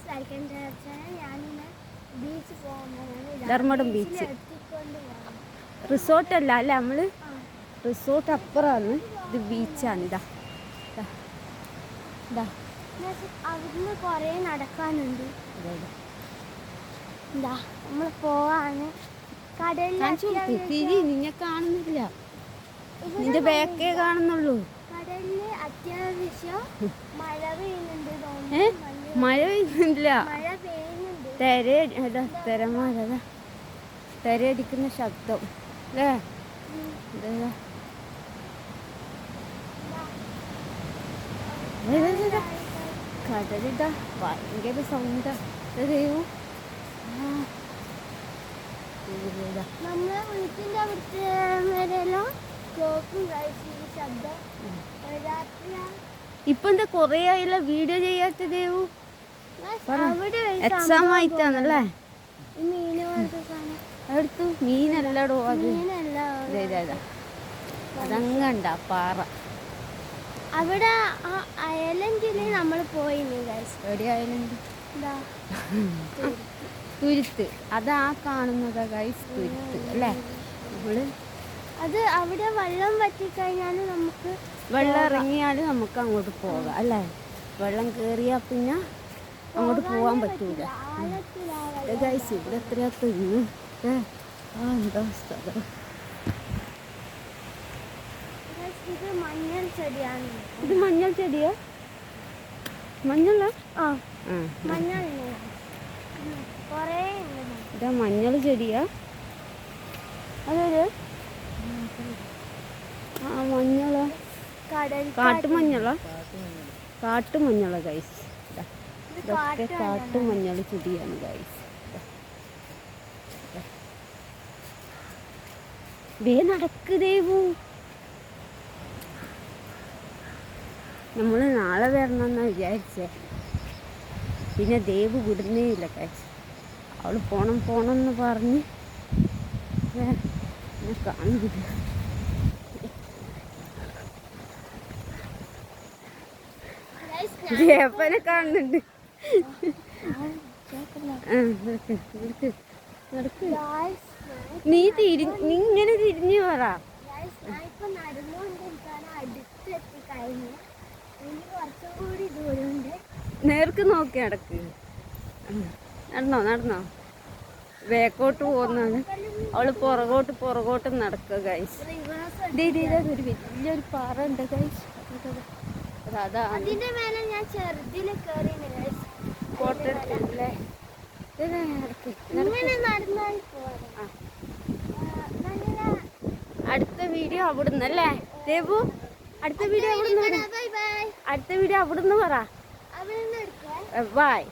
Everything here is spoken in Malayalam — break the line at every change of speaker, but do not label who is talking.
ഗൈസ് ലൈക്ക് ആൻഡ് ഷെയർ ചെയ്യാൻ ഞാനിന്ന് ബീച്ച് പോകുന്നതാണ്
ധർമ്മടം ബീച്ച്
റിസോർട്ട് അല്ല
റിസോർട്ടല്ല അല്ല
നമ്മൾ?
റിസോർട്ട് അപ്പുറമാണ് ഇത് ബീച്ചാണ് ഇതാ. ഇതാ.
അവിടുന്ന് കുറേ നടക്കാനുണ്ട്.
ഇതാ.
നമ്മൾ പോവാണ്. കടലിൽ.
തിരി നിന്നെ കാണുന്നില്ല. നിന്റെ ബാക്കേ കാണുന്നുള്ളൂ.
മഴ
പെയ്യുന്നില്ല. തെര അതാ തിരമാല അതാ തിരയടിക്കുന്ന ശബ്ദം. അല്ലേ. കടലിതാ ഭയങ്കര സൗണ്ടാ.
നമ്മളെ വീട്ടിന്റെ അവിടുത്തെ വരെയെല്ലാം
ഇപ്പൊ എന്താ കൊറേ ആയില്ല? വീഡിയോ ചെയ്യാത്ത ദേവു. എക്സാം ആയിട്ടാണല്ലേ? അടുത്തു മീനല്ലടോ അത്. അതങ്ങണ്ട പാറ.
അവിടെ അയലൻഡിൽ നമ്മൾ പോയിന് ഗൈസ്
എവിടെയായാലും
എന്താ
തുരുത്ത്. അതാ കാണുന്നതാ ഗൈസ് തുരുത്ത്. അല്ലേ? നമ്മൾ
അത് അവിടെ വെള്ളം വറ്റിക്കഴിഞ്ഞാൽ നമുക്ക്
വെള്ളം ഇറങ്ങിയാൽ നമുക്ക് അങ്ങോട്ട് പോകാം അല്ലേ? വെള്ളം കയറിയാൽ പിന്നെ അങ്ങോട്ട് പോകാൻ പറ്റൂല. ഗൈസ് ഇവിടെ എത്രയാ തിന്നു ആ എന്താ സ്ഥലം?
ഇത് മഞ്ഞൾ ചെടിയാണ്.
ഇത് മഞ്ഞൾ ചെടിയാ? മഞ്ഞളാ?
ആ.
ആ
മഞ്ഞൾ
ഇതാ മഞ്ഞൾ ചെടിയാ. അതൊരു ആ മഞ്ഞളാ? കാട്ടുമഞ്ഞളാ കാട്ടുമഞ്ഞളാ ഗൈസ്
ഇത്
ഇതൊക്കെ. കാട്ടുമഞ്ഞൾ ചെടിയാണ് ഗൈസ് വേ നടക്ക് ദേവു. നമ്മൾ നാളെ വരണമെന്നാ വിചാരിച്ചേ. പിന്നെ ദേവ് വിടുന്നേ ഇല്ല കാശ് അവൾ പോണം പോണം എന്ന് പറഞ്ഞ്
Guys,
ജേപ്പനെ കാണുന്നുണ്ട്. നീ തിരി നീ ഇങ്ങനെ തിരിഞ്ഞു പറ. നേർക്ക് നോക്കി നടക്ക് നടന്നോ നടന്നോ. ബേക്കോട്ട് പോകുന്നതാണ്. അവൾ പുറകോട്ട് പുറകോട്ട് നടക്കുക ഗൈസ് ഒരു വലിയൊരു പാറ ഉണ്ട് ഗൈസ് അതാ അടുത്ത വീഡിയോ അവിടുന്ന് അല്ലേ? ദേവു അടുത്ത വീഡിയോ അവിടുന്ന് അടുത്ത വീഡിയോ അവിടുന്ന് പറ. ബായ്